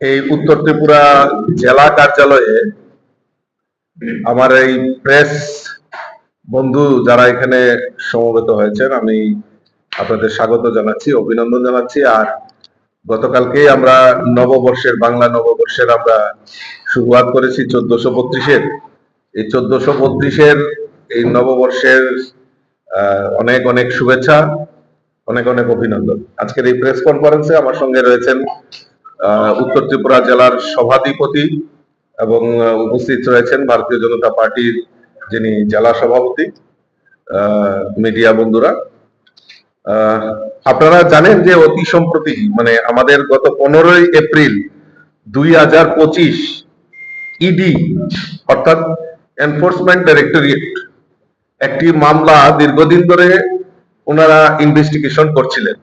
এই উত্তর ত্রিপুরা জেলা কার্যালয়ে আমার এই প্রেস বন্ধু যারা এখানে সমবেত হয়েছেন, আমি আপনাদের স্বাগত জানাচ্ছি, অভিনন্দন জানাচ্ছি। আর গতকালকেই আমরা নববর্ষের, বাংলা নববর্ষের আমরা শুরুয়াত করেছি চোদ্দশো বত্রিশের। এই চোদ্দশো বত্রিশের এই নববর্ষের অনেক অনেক শুভেচ্ছা, অনেক অনেক অভিনন্দন। আজকের এই প্রেস কনফারেন্সে আমার সঙ্গে রয়েছেন উত্তর ত্রিপুরা জেলার সভাধিপতি এবং উপস্থিত রয়েছেন ভারতীয় জনতা পার্টির যিনি জেলা সভাপতি মিডিয়া বন্ধুরা। আপনারা জানেন যে অতি সম্প্রতি মানে আমাদের গত পনেরোই এপ্রিল দুই হাজার পঁচিশ ইডি, অর্থাৎ এনফোর্সমেন্ট ডাইরেক্টরিয়েট, একটি মামলা দীর্ঘদিন ধরে ওনারা ইনভেস্টিগেশন করছিলেন।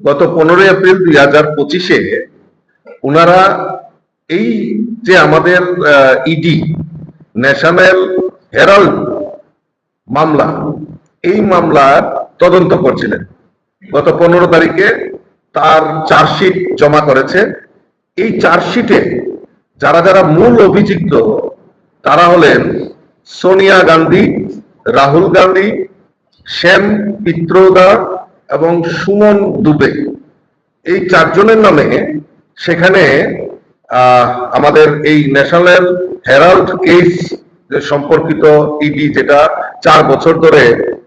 গত পনেরোই এপ্রিল দুই হাজার পঁচিশে ওনারা এই যে আমাদের ইডি ন্যাশনাল হেরাল্ড মামলা, এই মামলার তদন্ত করছিলেন। গত পনেরো তারিখে তার চার্জশিট জমা করেছে। এই চার্জশিটে যারা যারা মূল অভিযুক্ত, তারা হলেন সোনিয়া গান্ধী, রাহুল গান্ধী, শ্যাম পিত্রদা এবং সুমন দুবে। এই চারজনের নামে সেখানে আমাদের এই ন্যাশনাল হেরাল্ড কেস সম্পর্কিত ইডি যেটা চার বছর ধরে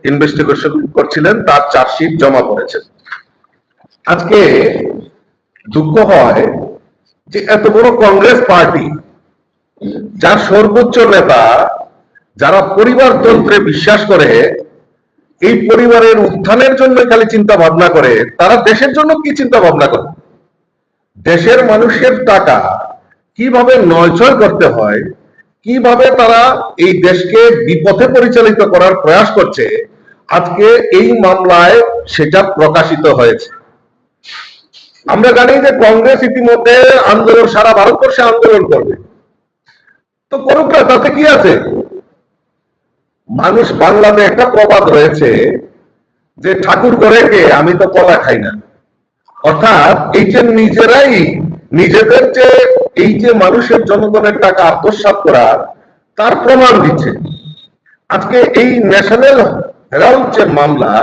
ইনভেস্টিগেশন করছিলেন, তার চার্জশিট জমা করেছেন আজকে দুঃখ হয় যে এত বড় কংগ্রেস পার্টি, যার সর্বোচ্চ নেতা, যারা পরিবারতন্ত্রে বিশ্বাস করে, এই পরিবারের উত্থানের জন্য খালি চিন্তা ভাবনা করে, তারা দেশের জন্য কি চিন্তা ভাবনা করে? দেশের মানুষের টাকা কীভাবে নয়ছয় করতে হয় কীভাবে তারা এই দেশকে বিপথে পরিচালিত করার প্রয়াস করছে আজকে এই মামলায় সেটা প্রকাশিত হয়েছে। আমরা জানি যে কংগ্রেস ইতিমধ্যে আন্দোলন সারা ভারতবর্ষে আন্দোলন করবে। তো করুক না, তাতে কি আছে? মানুষ বাংলাতে একটা প্রবাদ রয়েছে যে ঠাকুর করে কে? আমি তো কলা খাই না। অর্থাৎ এই যে নিজেরাই নিজেদের যে এই যে মানুষের জনগণের টাকা আত্মসাৎ করা তার প্রমাণ দিচ্ছে। আজকে এই ন্যাশনাল হেরাল্ড যে মামলা,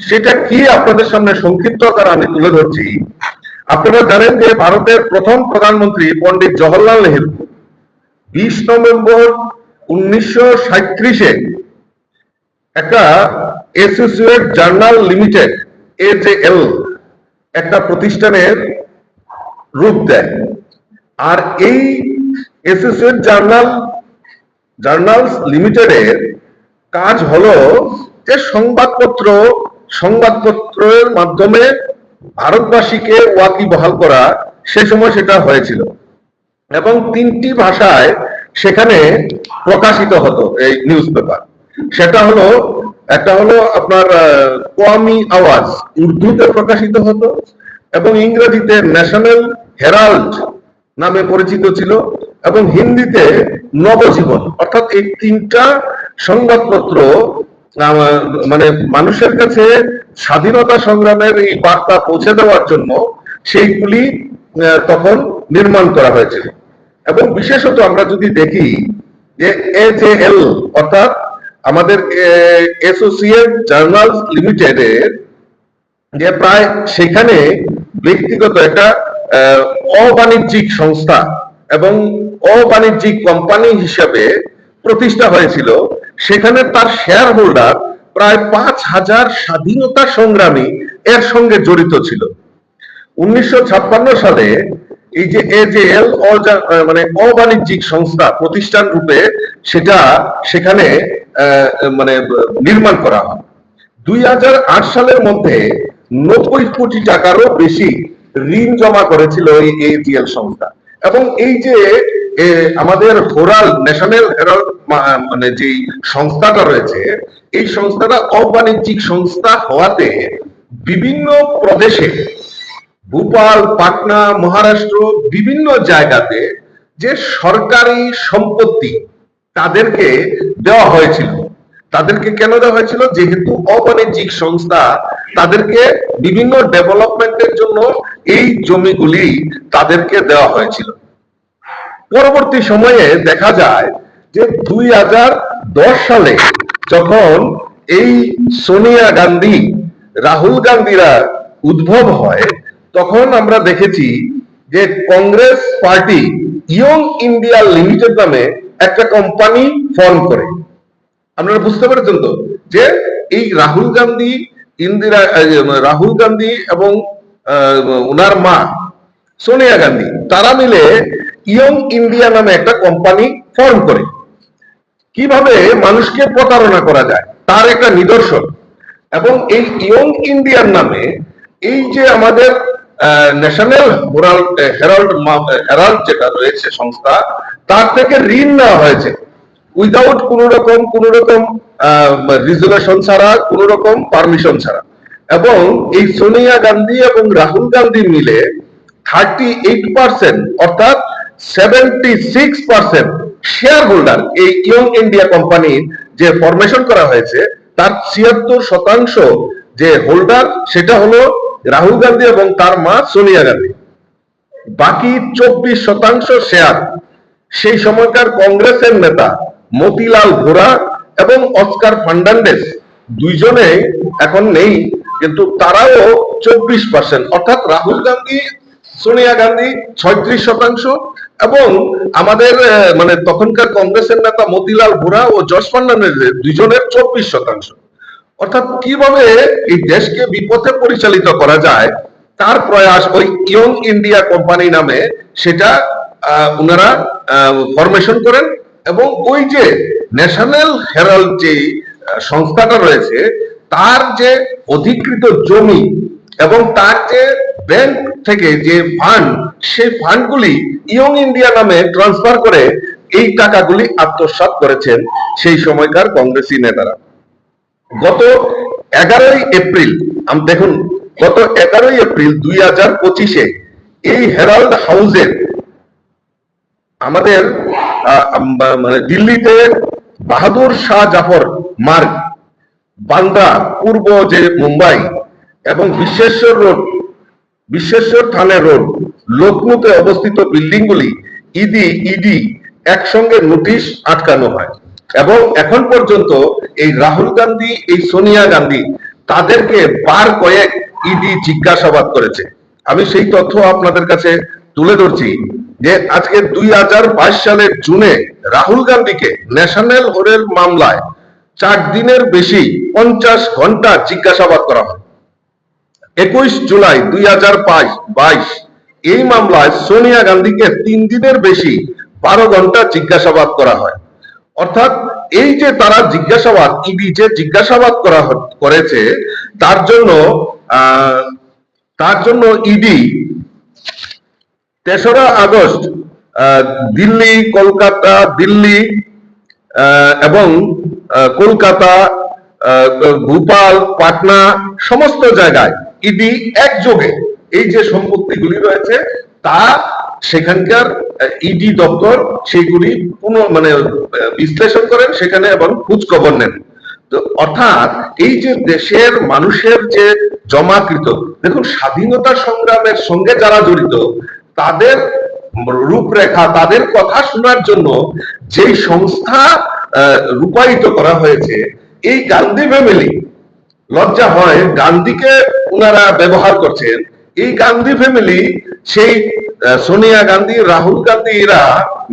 সেটা কি আপনাদের সামনে সংক্ষিপ্ত আকারে আমি তুলে ধরছি? আপনারা জানেন যে ভারতের প্রথম প্রধানমন্ত্রী পন্ডিত জওহরলাল নেহরু বিশ নভেম্বর উনিশশো একটা অ্যাসোসিয়েট জার্নাল লিমিটেড এজেএল একটা প্রতিষ্ঠানের রূপ দেয়। আর এই অ্যাসোসিয়েট জার্নাল, জার্নালস লিমিটেডের কাজ হলো যে সংবাদপত্র, সংবাদপত্রের মাধ্যমে ভারতবাসীকে ওয়াকিবহাল করা, সে সময় সেটা হয়েছিল। এবং তিনটি ভাষায় সেখানে প্রকাশিত হতো এই নিউজ পেপার সেটা হলো একটা হলো আপনার কোয়ামি আওয়াজ, উর্দুতে প্রকাশিত হতো এবং ইংরেজিতে ন্যাশনাল হেরাল্ড নামে পরিচিত ছিল এবং হিন্দিতে নবজীবন, অর্থাৎ এই তিনটা সংবাদপত্র মানে মানুষের কাছে স্বাধীনতা সংগ্রামের এই বার্তা পৌঁছে দেওয়ার জন্য সেইগুলি তখন নির্মাণ করা হয়েছিল। এবং বিশেষত আমরা যদি দেখি যে এজেএল অর্থাৎ আমাদের অ্যাসোসিয়েট জার্নাল লিমিটেডের যে প্রায় সেখানে ব্যক্তিগত একটা অবাণিজ্যিক সংস্থা এবং অবাণিজ্যিক কোম্পানি হিসাবে প্রতিষ্ঠা হয়েছিল। সেখানে তার শেয়ার হোল্ডার প্রায় পাঁচ হাজার স্বাধীনতা সংগ্রামী এর সঙ্গে জড়িত ছিল। উনিশশো ছাপ্পান্ন সালে এই যে এজেএল মানে অবাণিজ্যিক সংস্থা, প্রতিষ্ঠান রূপে সেটা সেখানে মানে নির্মাণ করা হয়। দুই সালের মধ্যে নব্বই কোটি টাকারও বেশি ঋণ জমা করেছিল এই এজিএল সংস্থা। এবং এই যে আমাদের হোরাল ন্যাশনাল হেরাল্ড মানে যে সংস্থাটা রয়েছে, এই সংস্থাটা অবাণিজ্যিক সংস্থা হওয়াতে বিভিন্ন প্রদেশে ভোপাল, পাটনা, মহারাষ্ট্র বিভিন্ন জায়গাতে যে সরকারি সম্পত্তি তাদেরকে দেওয়া হয়েছিল। তাদেরকে কেন দেওয়া হয়েছিল? যেহেতু অবাণিজ্যিক সংস্থা, তাদেরকে বিভিন্ন ডেভেলপমেন্টের জন্য এই জমিগুলি তাদেরকে দেওয়া হয়েছিল। পরবর্তী সময়ে দেখা যায় যে দুই হাজার দশ সালে যখন এই সোনিয়া গান্ধী, রাহুল গান্ধীরা উদ্ভব হয় তখন আমরা দেখেছি যে Congress party Young India Limited নামে একটা কোম্পানি ফর্ম করে। আপনারা বুঝতে পেরেছেন তো? যে এই রাহুল গান্ধী, ইন্দিরা রাহুল গান্ধী এবং ওনার মা, সোনিয়া গান্ধী, তারা মিলে ইয়ং ইন্ডিয়া নামে একটা কোম্পানি ফর্ম করে। কীভাবে মানুষকে প্রতারণা করা যায়, তার একটা নিদর্শন। এবং এই ইয়ং ইন্ডিয়ার নামে এই যে আমাদের ন্যাশনাল হেরাল্ড হেরাল্ড যেটা রয়েছে সংস্থা, তার থেকে ঋণ নেওয়া হয়েছে। উইদাউট কোন রকম কোন রকম রিজুলেশন ছাড়া কোন রকম পারমিশন ছাড়া। এবং এই সোনিয়া গান্ধী এবং রাহুল গান্ধী মিলে থার্টি এইট পার্সেন্ট অর্থাৎ seventy six percent shareholder এই ইয়ং ইন্ডিয়া কোম্পানির যে ফরমেশন করা হয়েছে, তার ছিয়াত্তর শতাংশ যে হোল্ডার সেটা হলো রাহুল গান্ধী এবং তার মা সোনিয়া গান্ধী। বাকি চব্বিশ শতাংশ শেয়ার সেই সময়কার কংগ্রেসের নেতা মতিলাল ভোরা এবং অস্কার ফার্নান্ডেস দুইজনে এখন নেই, কিন্তু তারাও চব্বিশ পার্সেন্ট অর্থাৎ রাহুল গান্ধী, সোনিয়া গান্ধী ছয়ত্রিশ শতাংশ এবং আমাদের মানে তখনকার কংগ্রেসের নেতা মতিলাল ভোরা ও জস ফার্নান্ডেস দুইজনের চব্বিশ শতাংশ। অর্থাৎ কীভাবে এই দেশকে বিপথে পরিচালিত করা যায়, তার প্রয়াস ওই ইয়ং ইন্ডিয়া কোম্পানি নামে সেটা ওনারা ফরমেশন করেন এবং ওই যে ন্যাশনাল হেরাল্ড যে সংস্থাটা রয়েছে, তার যে অধিকৃত জমি এবং তার যে ব্যাংক থেকে যে ফান্ড সেই ফান্ডগুলি ইয়ং ইন্ডিয়া নামে ট্রান্সফার করে এই টাকাগুলি আত্মসাৎ করেছেন সেই সময়কার কংগ্রেসী নেতারা। গত এগারোই এপ্রিল দেখুন, গত এগারোই এপ্রিল দুই হাজার পঁচিশে এই হেরাল্ড হাউসের আমাদের মানে দিল্লিতে বাহাদুর শাহ জাফর মার্গ বান্দ্রা পূর্ব যে মুম্বাই এবং বিশ্বেশ্বর রোড, বিশ্বেশ্বর থানে রোড লখনৌতে অবস্থিত বিল্ডিংগুলি ইডি ইডি একসঙ্গে নোটিশ আটকানো হয়। এবং এখন পর্যন্ত এই রাহুল গান্ধী, এই সোনিয়া গান্ধী, তাদেরকে বার কয়েক ইডি জিজ্ঞাসাবাদ করেছে। আমি সেই তথ্য আপনাদের কাছে তুলে ধরছি যে আজকে দুই হাজার বাইশ সালের জুনে রাহুল গান্ধীকে ন্যাশনাল হোরের মামলায় চার দিনের বেশি পঞ্চাশ ঘণ্টা জিজ্ঞাসাবাদ করা হয়। একুশ জুলাই দুই হাজার বাইশ, এই মামলায় সোনিয়া গান্ধীকে তিন দিনের বেশি বারো ঘণ্টা জিজ্ঞাসাবাদ করা হয়। অর্থাৎ এই যে তারা জিজ্ঞাসাবাদ ইডি যে জিজ্ঞাসাবাদ করা করেছে, তার জন্য তার জন্য ইডি তেসরা আগস্ট দিল্লি, কলকাতা, দিল্লি এবং কলকাতা ভোপাল, পাটনা, সমস্ত জায়গায় ইডি একযোগে এই যে সম্পত্তিগুলি রয়েছে তা সেখানকার ইডি দপ্তর সেইগুলি পুনঃ মানে বিশ্লেষণ করেন সেখানে এবং খোঁজ খবর নেন। অর্থাৎ এই যে দেশের মানুষের যে জমাকৃত, দেখুন স্বাধীনতা সংগ্রামের সঙ্গে যারা জড়িত, তাদের রূপরেখা, তাদের কথা শোনার জন্য যেই সংস্থা রূপায়িত করা হয়েছে, এই গান্ধী ফ্যামিলি, লজ্জা হয়, গান্ধীকে ওনারা ব্যবহার করছেন এই গান্ধী ফ্যামিলি সেই সোনিয়া গান্ধী, রাহুল গান্ধী, এরা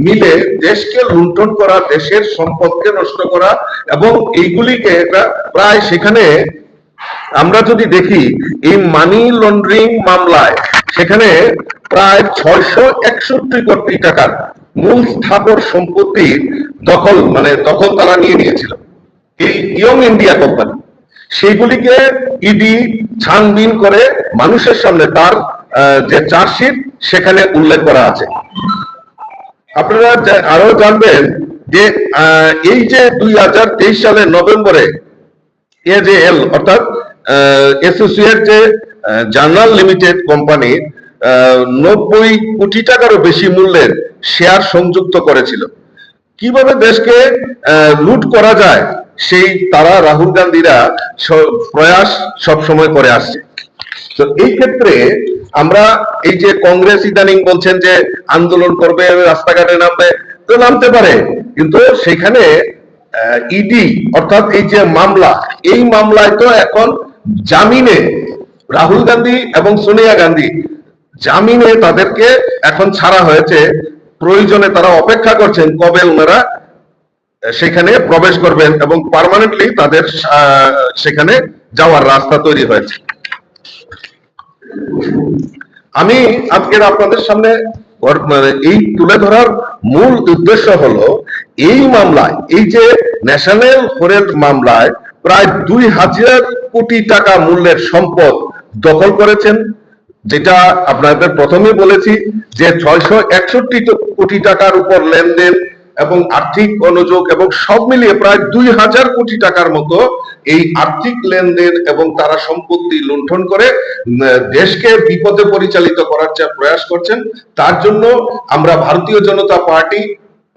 মিলে দেশকে লুণ্ঠন করা, দেশের সম্পদকে নষ্ট করা এবং এইগুলিকে একটা প্রায় সেখানে, আমরা যদি দেখি, এই মানি লন্ডারিং মামলায় সেখানে প্রায় ছয়শো একষট্টি কোটি টাকার মূল স্থাবর সম্পত্তির দখল মানে দখল তারা নিয়ে নিয়েছিল। এই ইয়ং ইন্ডিয়া কোম্পানি সেইগুলিকে ইডি ছানবিন করে মানুষের সামনে তার যে চার্জশিট সেখানে উল্লেখ করা আছে। আপনারা আরও জানবেন যে এই যে দুই হাজার তেইশ সালের নভেম্বরে এজেএল অর্থাৎ অ্যাসোসিয়েট যে জার্নাল লিমিটেড কোম্পানি নব্বই কোটি টাকারও বেশি মূল্যের শেয়ার সংযুক্ত করেছিল। কীভাবে দেশকে লুট করা যায় সেই তারা রাহুল গান্ধীরা প্রয়াস সব সময় করে আসছে। তো এই ক্ষেত্রে আমরা এই যে কংগ্রেস ইদানিং বলছেন যে আন্দোলন করবে, রাস্তাঘাটে নামবে, তো নামতে পারে। কিন্তু সেখানে ইডি অর্থাৎ এই যে মামলা, এই মামলায় তো এখন জামিনে রাহুল গান্ধী এবং সোনিয়া গান্ধী, জামিনে তাদেরকে এখন ছাড়া হয়েছে। প্রয়োজনে তারা অপেক্ষা করছেন কবে ওনারা সেখানে প্রবেশ করবেন এবং পার্মানেন্টলি তাদের সেখানে যাওয়ার রাস্তা তৈরি হয়েছে। আমি আজকের আপনাদের সামনে মানে এই তুলে ধরার মূল উদ্দেশ্য হলো, এই মামলায়, এই যে ন্যাশনাল ফরেস্ট মামলায় প্রায় দুই হাজার কোটি টাকা মূল্যের সম্পদ দখল করেছেন, যেটা আপনাদের প্রথমে বলেছি যে ছয়শো একষট্টি কোটি টাকার উপর লেনদেন এবং আর্থিক অনুযোগ এবং সব মিলিয়ে প্রায় দুই হাজার কোটি টাকার মতো এই আর্থিক লেনদেন এবং তারা সম্পত্তি লুণ্ঠন করে দেশকে বিপদে পরিচালিত করার যে প্রয়াস করছেন, তার জন্য আমরা ভারতীয় জনতা পার্টি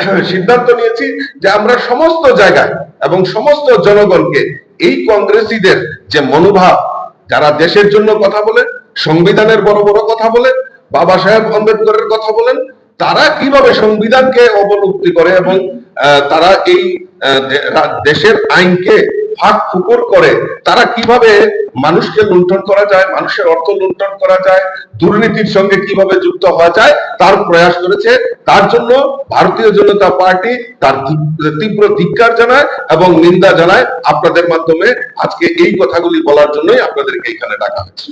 সিদ্ধান্ত নিয়েছি যে আমরা সমস্ত জায়গায় এবং সমস্ত জনগণকে এই কংগ্রেসীদের যে মনোভাব, যারা দেশের জন্য কথা বলে সংবিধানের বড় বড় কথা বলে বাবা সাহেব আম্বেদকরের কথা বলেন তারা কীভাবে সংবিধানকে অবলুপ্তি করে এবং তারা এই দেশের আইনকে ফাঁক ফুকুর করে, তারা কীভাবে মানুষকে লুণ্ঠন করা যায়, মানুষের অর্থ লুণ্ঠন করা যায়, দুর্নীতির সঙ্গে কীভাবে যুক্ত হওয়া যায়, তার প্রয়াস করেছে। তার জন্য ভারতীয় জনতা পার্টি তার তীব্র ধিক্কার জানায় এবং নিন্দা জানায়। আপনাদের মাধ্যমে আজকে এই কথাগুলি বলার জন্যই আপনাদেরকে এখানে ডাকা হয়েছে।